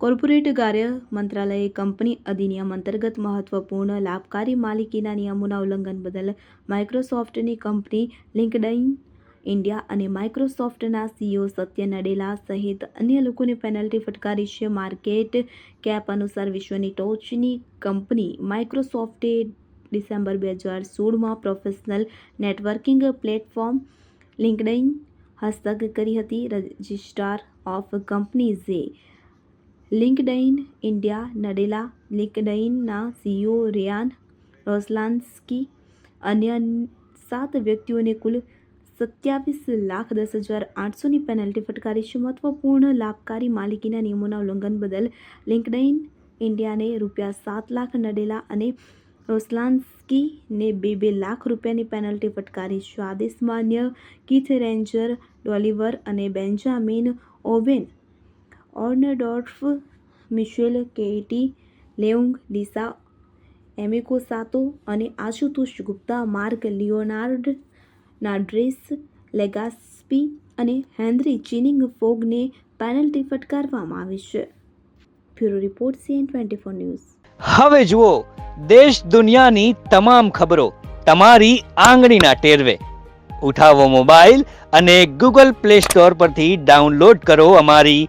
Corporate કાર્ય મંત્રાલયે company અધિનિયમ અંતર્ગત મહત્વપૂર્ણ લાભકારી માલિકીના નિયમોના ઉલ્લંઘન બદલ માઇક્રોસોફ્ટની કંપની લિંકડઇન ઇન્ડિયા અને માઇક્રોસોફ્ટના સીઈઓ સત્ય નડેલા સહિત અન્ય લોકોને પેનલ્ટી ફટકારી છે. માર્કેટ કેપ અનુસાર વિશ્વની ટોચની કંપની માઇક્રોસોફ્ટે ડિસેમ્બર બે હજાર સોળમાં પ્રોફેશનલ નેટવર્કિંગ પ્લેટફોર્મ લિંકડઇન હસ્તક કરી હતી. રજિસ્ટ્રાર ઓફ કંપનીઝે લિંક્ડઇન ઇન્ડિયા નડેલા, લિંકડઇનના સીઈઓ રેયાન રોસલાન્સ્કી અન્ય સાત વ્યક્તિઓને કુલ સત્યાવીસ લાખ દસ હજાર આઠસોની પેનલ્ટી ફટકારી છે. મહત્વપૂર્ણ લાભકારી માલિકીના નિયમોના ઉલ્લંઘન બદલ લિંકડઇન ઇન્ડિયાને રૂપિયા સાત લાખ, નડેલા અને રોસ્લાન્સ્કીને બે બે લાખ રૂપિયાની પેનલ્ટી ફટકારી છે. આદેશમાં અન્ય કીથ રેન્જર ડોલિવર અને Benjamin Owen Orndorff Mitchell Katie Leung, Lisa, Emiko Sato અને Ashutosh Gupta, Mark Leonard, નાડ્રેસ, Legaspi અને હેનરી ચિનિંગ ફોગને પેનલ્ટી ફટકારવામાં આવી છે. Bureau report C N twenty four news. હવે જુઓ, દેશ દુનિયાની તમામ ખબરો તમારી આંગળીના ટેરવે. ઉઠાવો મોબાઈલ અને ગૂગલ પ્લે સ્ટોર પરથી ડાઉનલોડ કરો અમારી